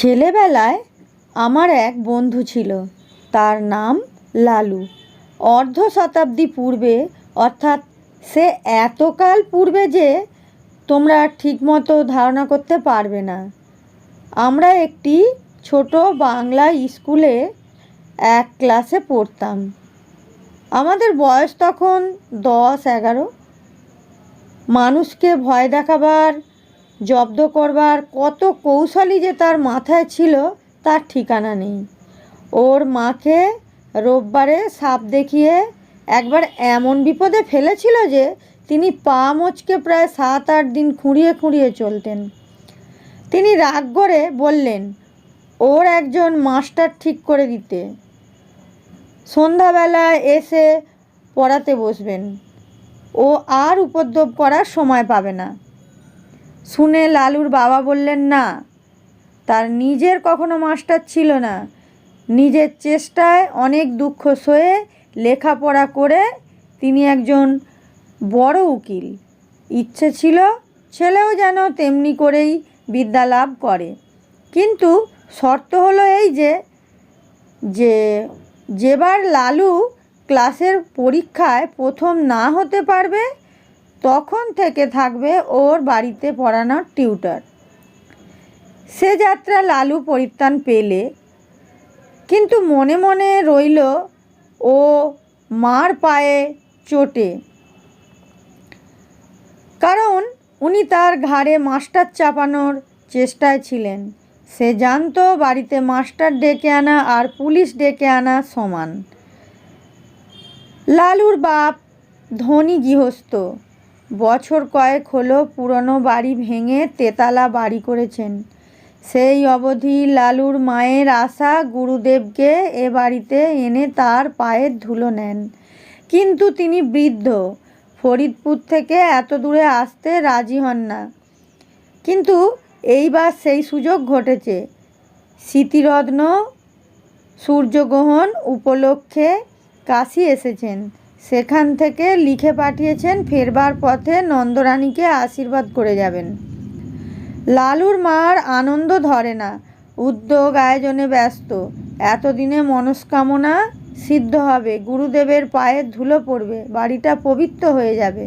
ছেলেবেলায় আমার এক বন্ধু ছিল, তার নাম লালু। অর্ধ শতাব্দী পূর্বে, অর্থাৎ সে এতকাল পূর্বে যে তোমরা ঠিকমতো ধারণা করতে পারবে না। আমরা একটি ছোট বাংলা স্কুলে এক ক্লাসে পড়তাম। আমাদের বয়স তখন দশ এগারো। মানুষকে ভয় দেখাবার জব্দ করবার কত কৌশলই যে তার মাথায় ছিল, তার ঠিকানা নেই। ওর মাকে রোববারে সাপ দেখিয়ে একবার এমন বিপদে ফেলেছিল যে, তিনি পা মচকে প্রায় সাত আট দিন খুঁড়িয়ে খুঁড়িয়ে চলতেন। তিনি রাগ করে বললেন, ওর একজন মাস্টার ঠিক করে দিতে। সন্ধ্যাবেলা এসে পড়াতে বসবেন। ও আর উপদ্রব করার সময় পাবে না। শুনে লালুর বাবা বললেন, না, তার নিজের কখনো মাস্টার ছিল না। নিজের চেষ্টায় অনেক দুঃখ সয়ে লেখাপড়া করে তিনি একজন বড় উকিল। ইচ্ছে ছিল ছেলেও যেন তেমনি করেই বিদ্যা লাভ করে। কিন্তু শর্ত হলো এই যে যে, যেবার লালু ক্লাসের পরীক্ষায় প্রথম না হতে পারবে তখন থেকে থাকবে ওর বাড়িতে পড়ানোর টিউটার। সে যাত্রা লালু পরিত্রাণ পেলে, কিন্তু মনে মনে রইল ও মার পায়ে চোটে। কারণ উনি তার ঘাড়ে মাস্টার চাপানোর চেষ্টায় ছিলেন। সে জানতো বাড়িতে মাস্টার ডেকে আনা আর পুলিশ ডেকে আনা সমান। লালুর বাপ ধনী গৃহস্থ। বছর কয়েক হলো পুরনো বাড়ি ভেঙে তেতালা বাড়ি করেছেন। সেই অবধি লালুর মায়ের আশা গুরুদেবকে এ বাড়িতে এনে তার পায়ের ধুলো নেন। কিন্তু তিনি বৃদ্ধ। ফরিদপুর থেকে এত দূরে আসতে রাজি হন না। কিন্তু এইবার সেই সুযোগ ঘটেছে। স্মৃতিরত্ন সূর্যগ্রহণ উপলক্ষে কাশি এসেছেন। সেখান থেকে লিখে পাঠিয়েছেন, ফেরবার পথে নন্দরানীকে আশীর্বাদ করে যাবেন। লালুর মার আনন্দ ধরে না, উদ্যোগ আয়োজনে ব্যস্ত। এতদিনে মনস্কামনা সিদ্ধ হবে, গুরুদেবের পায়ের ধুলো পড়বে, বাড়িটা পবিত্র হয়ে যাবে।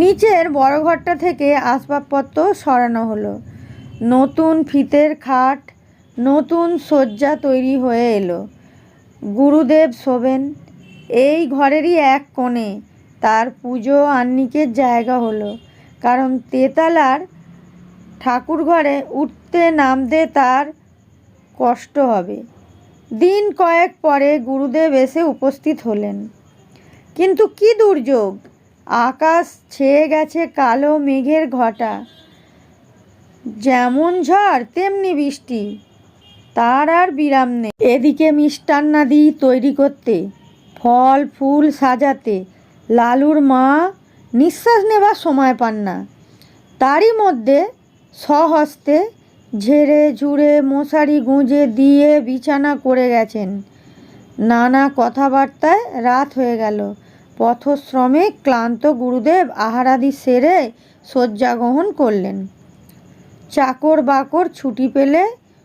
নিচের বড় ঘরটা থেকে আসবাবপত্র সরানো হলো। নতুন ফিতের খাট, নতুন শয্যা তৈরি হয়ে এলো। গুরুদেব শোবেন এই ঘরেরই এক কোণে। তার পুজো আহ্নিকের জায়গা হলো। কারণ তেতালার ঠাকুর ঘরে উঠতে নামতে তার কষ্ট হবে। দিন কয়েক পরে গুরুদেব এসে উপস্থিত হলেন। কিন্তু কি দুর্যোগ? আকাশ ছেয়ে গেছে কালো মেঘের ঘটা। যেমন ঝড়, তেমনি বৃষ্টি। তার আর বিরাম নেই। এদিকে মিষ্টান্নাদি তৈরি করতে ফল, ফুল সাজাতে। লালুর মা নিঃশ্বাস নেবার সময় পান না। তারই মধ্যে স্বহস্তে ঝেড়ে ঝুড়ে মশারি গুঁজে দিয়ে বিছানা করে গেছেন। নানা কথাবার্তায় রাত হয়ে গেল। পথশ্রমে ক্লান্ত গুরুদেব আহারাদি সেরে শয্যা গ্রহণ করলেন। চাকর বাকর ছুটি পেলে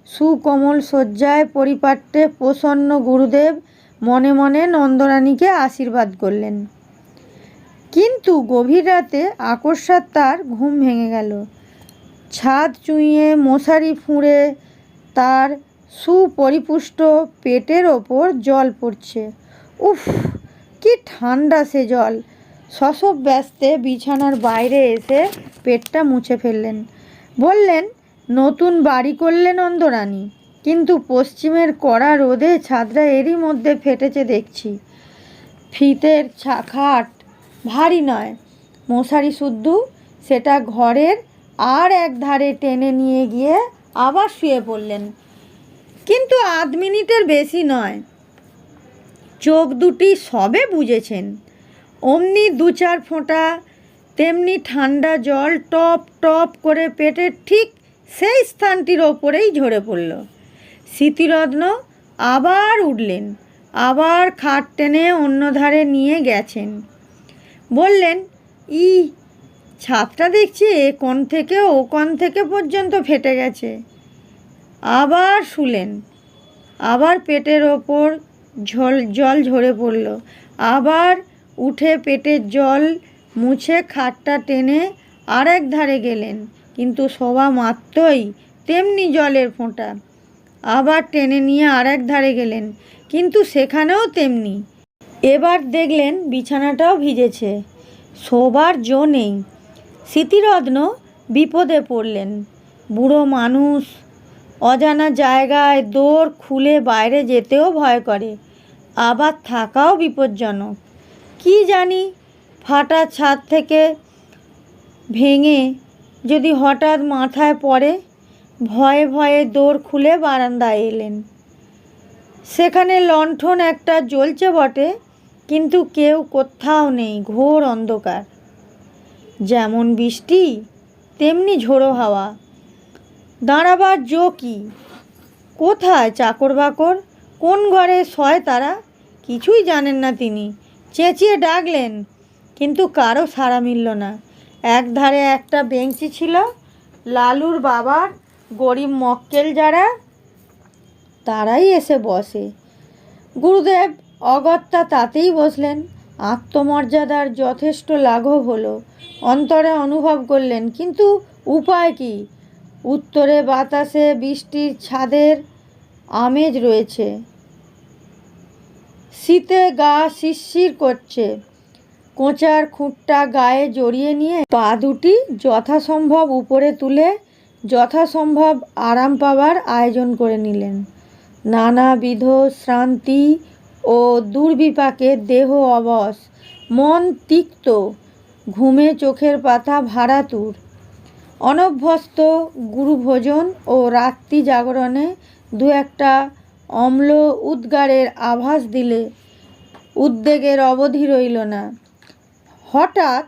সুকোমল শয্যায় পরিপাট্যে প্রসন্ন গুরুদেব মনে মনে নন্দরানীকে আশীর্বাদ করলেন। কিন্তু গভীর রাতে আকস্মাত তার ঘুম ভেঙে গেল। ছাদ চুঁইয়ে মশারি ফুঁড়ে তার সুপরিপুষ্ট পেটের ওপর জল পড়ছে। উফ, কি ঠান্ডা সে জল। শশব ব্যস্তে বিছানার বাইরে এসে পেটটা মুছে ফেললেন। বললেন, নতুন বাড়ি করলে নন্দরানী। কিন্তু পশ্চিমের কড়া রোদে ছাদটা এরই মধ্যে ফেটেছে দেখছি। ফিতের খাট ভারী নয়। মশারি শুদ্ধ, সেটা ঘরের আর এক ধারে টেনে নিয়ে গিয়ে আবার শুয়ে পড়লেন। কিন্তু আধ মিনিটের বেশি নয়। চোখ দুটি সবে বুঝেছেন অমনি দু চার ফোঁটা, তেমনি ঠান্ডা জল টপ টপ করে পেটের ঠিক সেই স্থানটির ওপরেই ঝরে পড়ল। স্মৃতিরত্ন আবার উঠলেন, আবার খাট টেনে অন্য ধারে নিয়ে গেছেন। বললেন ই ছাদটা দেখছি এ কোণ থেকে ও কোণ থেকে পর্যন্ত ফেটে গেছে? আবার শুলেন, আবার পেটের ওপর ঝল, জল ঝরে পড়ল, আবার উঠে পেটের জল মুছে খাটটা টেনে আরেক ধারে গেলেন, কিন্তু শোভা মাত্রই তেমনি জলের ফোঁটা। আবার টেনে নিয়ে আর এক ধারে গেলেন, কিন্তু সেখানেও তেমনি। এবার দেখলেন বিছানাটাও ভিজেছে, শোবার জো নেই। স্মৃতিরত্ন বিপদে পড়লেন, বুড়ো মানুষ অজানা জায়গায় দৌড় খুলে বাইরে যেতেও ভয় করে, আবার থাকাও বিপজ্জনক। কি জানি ফাটা ছাদ থেকে ভেঙে যদি হঠাৎ মাথায় পড়ে ভয়ে ভয়ে দৌড় খুলে বারান্দায় এলেন। সেখানে লণ্ঠন একটা জ্বলছে বটে, কিন্তু কেউ কোথাও নেই, ঘোর অন্ধকার। যেমন বৃষ্টি, তেমনি ঝোড়ো হাওয়া। দাঁড়াবার জো কি? কোথায় চাকর বাকর? কোন ঘরে শয় তারা? কিছুই জানেন না তিনি। চেঁচিয়ে ডাকলেন, কিন্তু কারও সাড়া মিলল না। এক ধারে একটা বেঞ্চি ছিল, লালুর বাবার গরিব মক্কেল যারা, তারাই এসে বসে। গুরুদেব অগত্যা তাতেই বসলেন। আত্মমর্যাদার যথেষ্ট লাঘব হলো। অন্তরে অনুভব করলেন, কিন্তু উপায় কি? উত্তরে বাতাসে বৃষ্টির ছাদের আমেজ রয়েছে। শীতে গা শিরশির করছে। কোঁচার খুঁটটা গায়ে জড়িয়ে নিয়ে পা দুটি যথাসম্ভব উপরে তুলে যথাসম্ভব আরাম পাবার আয়োজন করে নিলেন। নানাবিধ শ্রান্তি ও দুর্বিপাকে দেহ অবশ, মন তিক্ত, ঘুমে চোখের পাতা ভারাতুর। অনভ্যস্ত গুরুভোজন ও রাত্রি জাগরণে দু একটা অম্ল উদ্গারের আভাস দিলে উদ্বেগের অবধি রইল না। হঠাৎ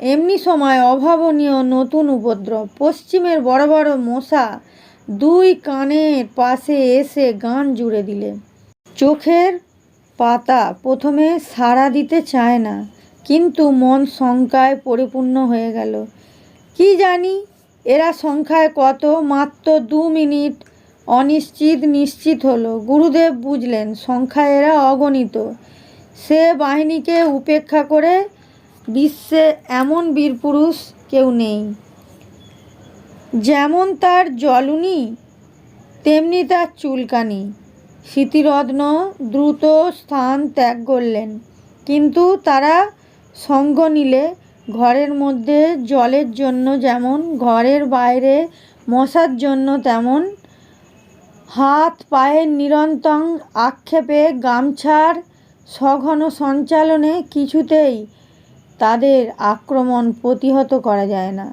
এমনি সময় অভাবনীয় নতুন উপদ্রব। পশ্চিমের বড় বড় মশা দুই কানের পাশে এসে গান জুড়ে দিলে। চোখের পাতা প্রথমে সাড়া দিতে চায় না, কিন্তু মন শঙ্কায় পরিপূর্ণ হয়ে গেল। কি জানি, এরা সংখ্যায় কত, মাত্র দু মিনিট অনিশ্চিত নিশ্চিত হলো। গুরুদেব বুঝলেন, সংখ্যায় এরা অগণিত। সে বাহিনীকে উপেক্ষা করে বিশ্বে এমন বীরপুরুষ কেউ নেই। যেমন তার জলুনি, তেমনি তার চুলকানি। স্মৃতিরত্ন দ্রুত স্থান ত্যাগ করলেন, কিন্তু তারা সঙ্গ নিলে ঘরের মধ্যে জলের জন্য যেমন, ঘরের বাইরে মশার জন্য তেমন। হাত পায়ের নিরন্তর আক্ষেপে গামছার সঘন সঞ্চালনে কিছুতেই তাদের আক্রমণ প্রতিহত করা যায় না।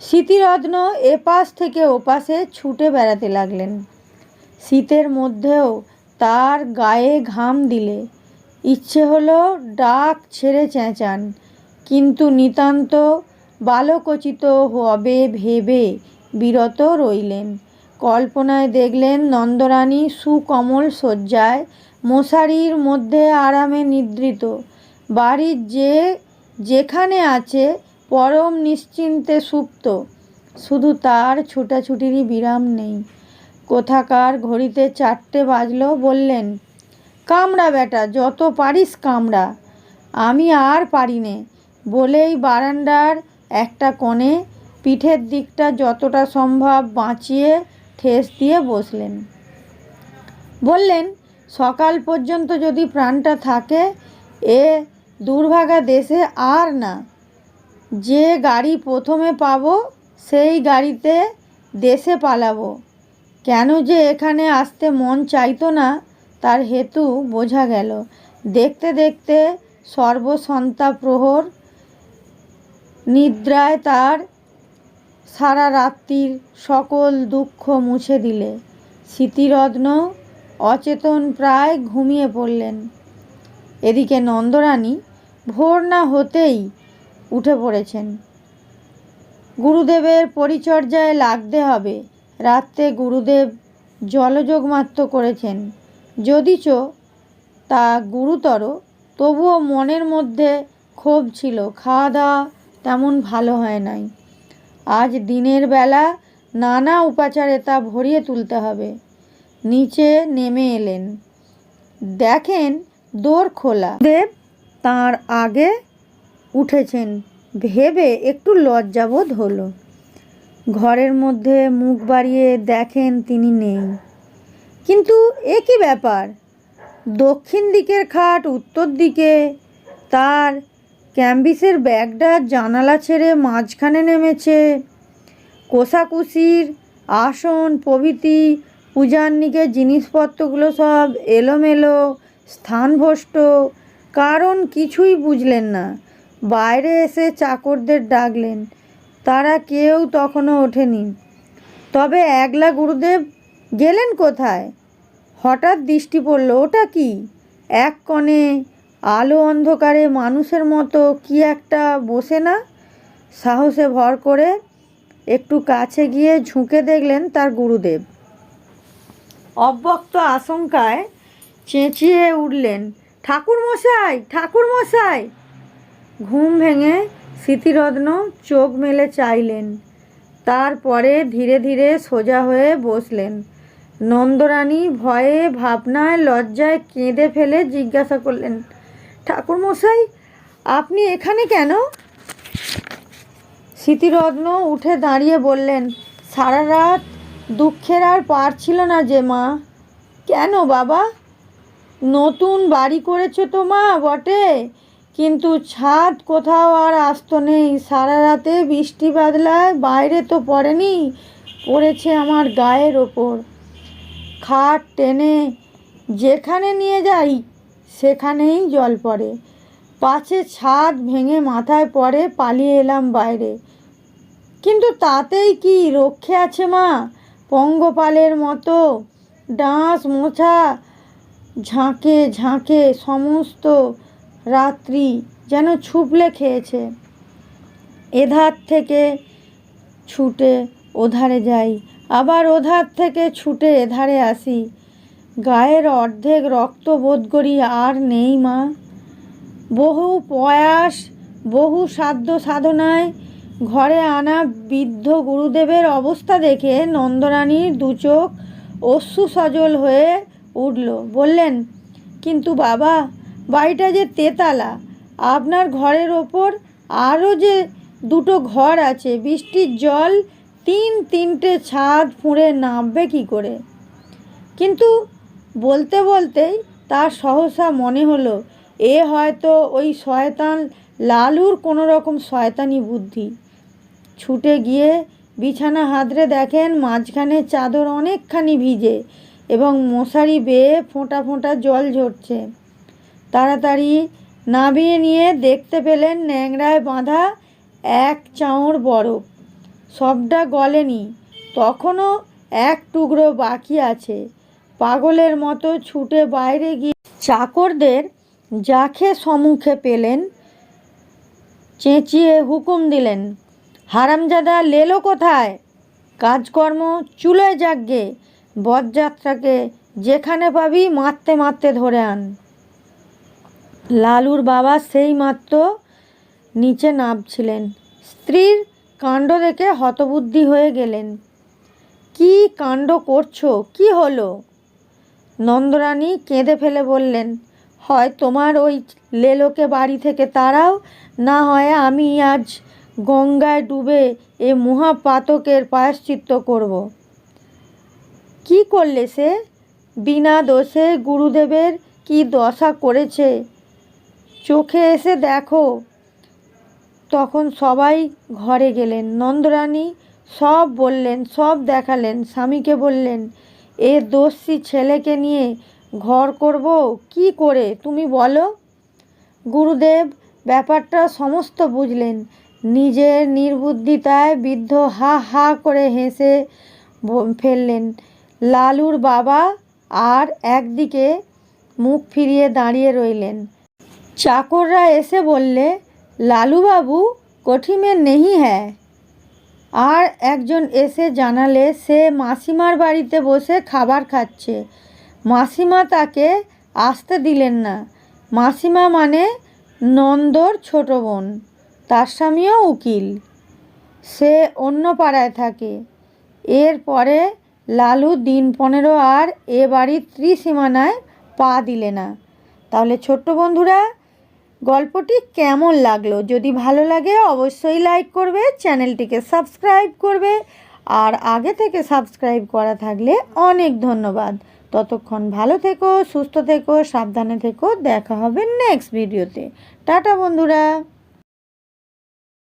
স্মৃতিরত্ন এপাশ থেকে ওপাশে ছুটে বেড়াতে লাগলেন। শীতের মধ্যেও তার গায়ে ঘাম দিলে। ইচ্ছে হলো ডাক ছেড়ে চেঁচান, কিন্তু নিতান্ত বালকোচিত হবে ভেবে বিরত রইলেন। কল্পনায় দেখলেন নন্দরানী সুকমল শয্যায় মশারির মধ্যে আরামে নিদ্রিত। বাড়ির যে, যেখানে আছে, পরম নিশ্চিন্তে সুপ্ত। শুধু তার ছুটাছুটিরই বিরাম নেই। কোথাকার ঘড়িতে চারটে বাজলো বললেন, কামড়া বেটা, যত পারিস কামড়া। আমি আর পারি নে বলেই বারান্দার একটা কোণে পিঠের দিকটা যতটা সম্ভব বাঁচিয়ে ঠেস দিয়ে বসলেন। বললেন, সকাল পর্যন্ত যদি প্রাণটা থাকে, এ দুর্ভাগা দেশে আর না। যে গাড়ি প্রথমে পাবো, সেই গাড়িতে দেশে পালাবো। কেন যে এখানে আসতে মন চাইতো না, তার হেতু বোঝা গেল। দেখতে দেখতে সর্বসন্তা প্রহর নিদ্রায় তার সারা রাত্রির সকল দুঃখ মুছে দিলে। স্মৃতিরত্ন অচেতন প্রায় ঘুমিয়ে পড়লেন। এদিকে নন্দরানী ভোর না হতেই উঠে পড়েছেন। গুরুদেবের পরিচর্যায় লাগতে হবে। রাত্রে গুরুদেব জলযোগ মাত্র করেছেন। যদিচ তা গুরুতর, তবুও মনের মধ্যে ক্ষোভ ছিল। খাওয়া দাওয়া তেমন ভালো হয় নাই। আজ দিনের বেলা নানা উপাচারে তা ভরিয়ে তুলতে হবে। নিচে নেমে এলেন। দেখেন দোর খোলা। দেব তার আগে উঠেছেন। ভেবে একটু লজ্জাবোধ হলো। ঘরের মধ্যে মুখ বাড়িয়ে দেখেন তিনি নেই। কিন্তু এ ব্যাপার? দক্ষিণ দিকের খাট, উত্তর দিকে তার ক্যাম্বিসের ব্যাগটা জানালা ছেড়ে মাঝখানে নেমেছে। কোষাকুষির আসন, প্রভৃতি পূজান্নিকের জিনিসপত্রগুলো সব এলোমেলো, স্থানভ্রষ্ট কারণ কিছুই বুঝলেন না। বাইরে এসে চাকরদের ডাকলেন। তারা কেউ তখনও ওঠেনি। তবে একলা গুরুদেব গেলেন কোথায়? হঠাৎ দৃষ্টি পড়ল, ওটা কি? এক কণে আলো অন্ধকারে মানুষের মতো কি একটা বসে না? সাহসে ভর করে একটু কাছে গিয়ে ঝুঁকে দেখলেন তার গুরুদেব। অব্যক্ত আশঙ্কায় চেঁচিয়ে উঠলেন ঠাকুর মশাই ঠাকুর মশাই ঘুম ভেঙে স্মৃতিরত্ন চোখ মেলে চাইলেন। তারপরে ধীরে ধীরে সোজা হয়ে বসলেন। নন্দরানী ভয়ে ভাবনায় লজ্জায় কেঁদে ফেলে জিজ্ঞাসা করলেন, ঠাকুরমশাই, আপনি এখানে কেন? স্মৃতিরত্ন উঠে দাঁড়িয়ে বললেন, সারা রাত দুঃখের আর পার ছিল না যে মা। কেন বাবা? নতুন বাড়ি করেছ তো মা, বটে। কিন্তু ছাদ কোথাও আর আসতো নেই। সারা রাতে বৃষ্টি বাদলায় বাইরে তো পড়েনি, পড়েছে আমার গায়ের ওপর। খাট টেনে যেখানে নিয়ে যাই, সেখানেই জল পড়ে। পাছে ছাদ ভেঙে মাথায় পড়ে, পালিয়ে এলাম বাইরে। কিন্তু তাতেই কি রক্ষে আছে মা? পঙ্গপালের মতো ডাঁশ মোছা ঝাঁকে ঝাঁকে সমস্ত রাত্রি যেন ছুপলে খেয়েছে। এধার থেকে ছুটে ওধারে যাই, আবার ওধার থেকে ছুটে এধারে আসি। গায়ের অর্ধেক রক্ত বোধ করি আর নেই মা। বহু প্রয়াস, বহু সাধ্য সাধনায় ঘরে আনা বৃদ্ধ গুরুদেবের অবস্থা দেখে নন্দরানীর দুচোখ অশ্রু সজল হয়ে উঠল, বললেন, কিন্তু বাবা, বাড়িটা যে তেতালা, আপনার ঘরের ওপর আরও যে দুটো ঘর আছে, বৃষ্টির জল তিন তিনটে ছাদ ফুঁড়ে নামবে কি করে? কিন্তু বলতে বলতেই তার সহসা মনে হলো, এ হয়তো ওই শয়তান লালুর কোনো রকম শয়তানি বুদ্ধি। ছুটে গিয়ে বিছানা হাতড়ে দেখেন, মাঝখানে চাদর অনেকখানি ভিজে এবং মশারি বেয়ে ফোঁটা ফোঁটা জল ঝরছে। তাড়াতাড়ি নামিয়ে নিয়ে দেখতে পেলেন ন্যাংরায় বাঁধা এক চাঁড় বরফ। সবটা গলেনি। তখনও এক টুকরো বাকি আছে। পাগলের মতো ছুটে বাইরে গিয়ে চাকরদের যাকে সম্মুখে পেলেন, চেঁচিয়ে হুকুম দিলেন, হারামজাদা লেলো কোথায়? কাজকর্ম চুলোয় যাকগে বরযাত্রাকে যেখানে পাবি মারতে মারতে ধরে আন। লালুর বাবা সেই মাত্র নিচে নামছিলেন। স্ত্রীর কাণ্ড দেখে হতবুদ্ধি হয়ে গেলেন। কি কাণ্ড করছ? কি হলো? নন্দরানী কেঁদে ফেলে বললেন, হয় তোমার ওই লেলোকে বাড়ি থেকে তারাও না হয় আমি আজ গঙ্গায় ডুবে এ মহাপাতকের প্রায়শ্চিত্ত করব। কি করলে সে? বিনা দোষে গুরুদেবের কি দশা করেছে? চোখে এসে দেখো। তখন সবাই ঘরে গেলেন। নন্দরানী সব বললেন, সব দেখালেন। স্বামীকে বললেন, এ দোষী ছেলেকে নিয়ে ঘর করব? কি করে? তুমি বলো। গুরুদেব ব্যাপারটা সমস্ত বুঝলেন। নিজের নির্বুদ্ধিতায় বৃদ্ধ হা হা করে হেসে ফেললেন। লালুর বাবা আর একদিকে মুখ ফিরিয়ে দাঁড়িয়ে রইলেন। চাকররা এসে বললে, লালুবাবু, কঠিমে নেহি হ্যায় আর একজন এসে জানালে, সে মাসিমার বাড়িতে বসে খাবার খাচ্ছে। মাসিমা তাকে আসতে দিলেন না। মাসিমা মানে নন্দর ছোট বোন, তার স্বামীও উকিল। সে অন্য পাড়ায় থাকে। এরপরে লালু দিন পনেরো আর এ বাড়ির ত্রিসীমানায় পা দিলে না। তাহলে ছোট্ট বন্ধুরা, গল্পটি কেমন লাগল? যদি ভালো লাগে, অবশ্যই লাইক করবে, চ্যানেলটিকে সাবস্ক্রাইব করবে, আর আগে থেকে সাবস্ক্রাইব করা থাকলে অনেক ধন্যবাদ। ততক্ষণ ভালো থেকো, সুস্থ থেকো, সাবধানে থেকো। দেখা হবে নেক্সট ভিডিওতে টাটা বন্ধুরা।